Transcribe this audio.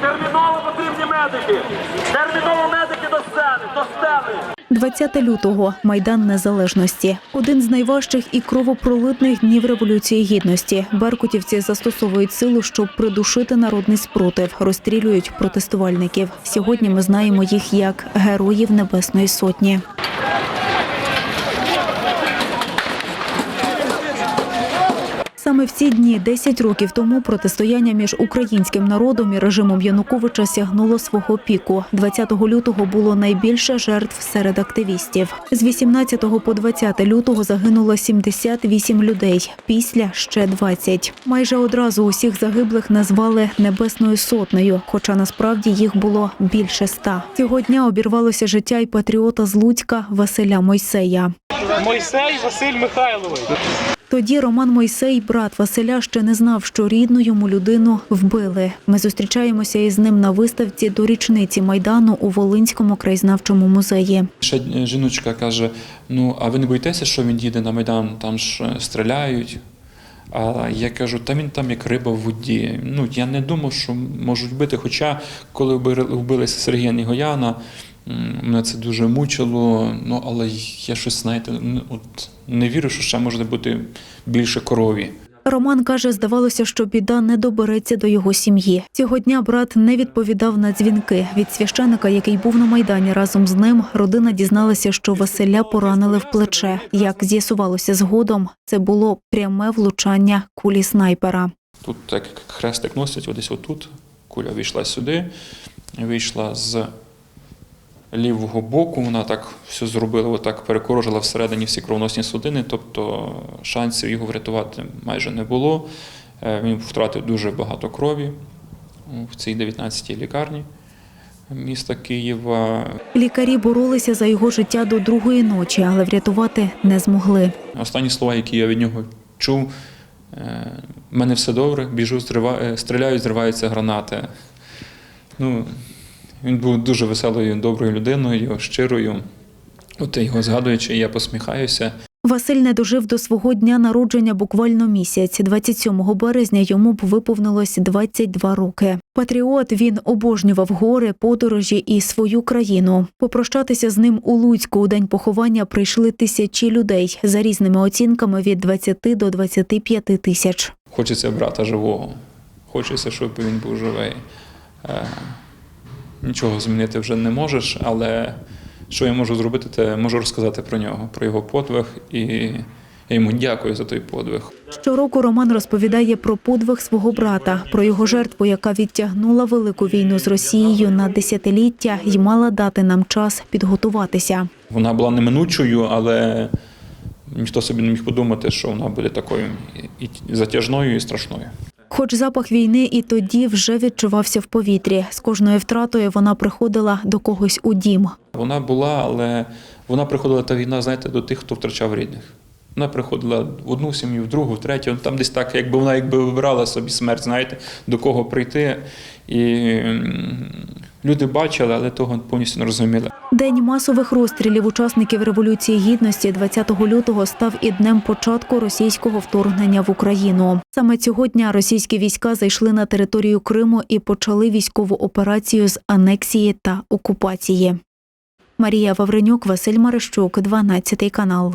терміново потрібні медики. Терміново медики до сцени, до сцени. 20 лютого Майдан Незалежності один з найважчих і кровопролитних днів революції гідності. Беркутівці застосовують силу, щоб придушити народний спротив, розстрілюють протестувальників. Сьогодні ми знаємо їх як героїв Небесної Сотні. Саме в ці дні, 10 років тому, протистояння між українським народом і режимом Януковича сягнуло свого піку. 20 лютого було найбільше жертв серед активістів. З 18 по 20 лютого загинуло 78 людей. Після ще 20. Майже одразу усіх загиблих назвали небесною сотнею, хоча насправді їх було більше ста. Цього дня обірвалося життя й патріота з Луцька Василя Мойсея. Мойсей Василь Михайлович. Тоді Роман Мойсей, брат Василя, ще не знав, що рідну йому людину вбили. Ми зустрічаємося із ним на виставці до річниці майдану у Волинському краєзнавчому музеї. Ще жіночка каже: ну, а ви не боїтеся, що він їде на Майдан, там ж е, стріляють. А я кажу, та він там як риба в воді. Ну, я не думав, що можуть бити. Хоча, коли вбили- Сергія Нігояна, мене це дуже мучило. Ну, але я щось, знаєте, ну, от, не вірю, що ще може бути більше крові. Роман каже, здавалося, що біда не добереться до його сім'ї. Цього дня брат не відповідав на дзвінки. Від священика, який був на майдані разом з ним, родина дізналася, що Василя поранили в плече. Як з'ясувалося згодом, це було пряме влучання кулі снайпера. Тут так хрестик носять, десь отут. Куля вийшла сюди, вийшла з лівого боку. Вона так все зробила, отак перекорожила всередині всі кровоносні судини, тобто шансів його врятувати майже не було. Е, Він втратив дуже багато крові в цій 19-й лікарні міста Києва. Лікарі боролися за його життя до другої ночі, але врятувати не змогли. Останні слова, які я від нього чув, е, в мене все добре, біжу, е, зриваються гранати. Ну, він був дуже веселою, доброю людиною, щирою. От його згадуючи, я посміхаюся. Василь не дожив до свого дня народження буквально місяць. 27 березня йому б виповнилось 22 роки. Патріот він обожнював гори, подорожі і свою країну. Попрощатися з ним у Луцьку у день поховання прийшли тисячі людей за різними оцінками від 20 до 25 тисяч. Хочеться брата живого. Хочеться, щоб він був живий. Нічого змінити вже не можеш, але що я можу зробити, це можу розказати про нього, про його подвиг, і я йому дякую за той подвиг. Щороку Роман розповідає про подвиг свого брата, про його жертву, яка відтягнула велику війну з Росією на десятиліття і мала дати нам час підготуватися. Вона була неминучою, але ніхто собі не міг подумати, що вона буде такою і затяжною, і страшною. Хоч запах війни і тоді вже відчувався в повітрі. З кожною втратою вона приходила до когось у дім. Вона була, але вона приходила та війна, знаєте, до тих, хто втрачав рідних. Вона приходила в одну сім'ю, в другу, в третю. Там десь так, якби вона якби вибирала собі смерть, знаєте, до кого прийти. І люди бачили, але того повністю не розуміли. День масових розстрілів учасників революції гідності 20 лютого став і днем початку російського вторгнення в Україну. Саме цього дня російські війська зайшли на територію Криму і почали військову операцію з анексії та окупації. Марія Вавренюк, Василь Марищук, 12 канал.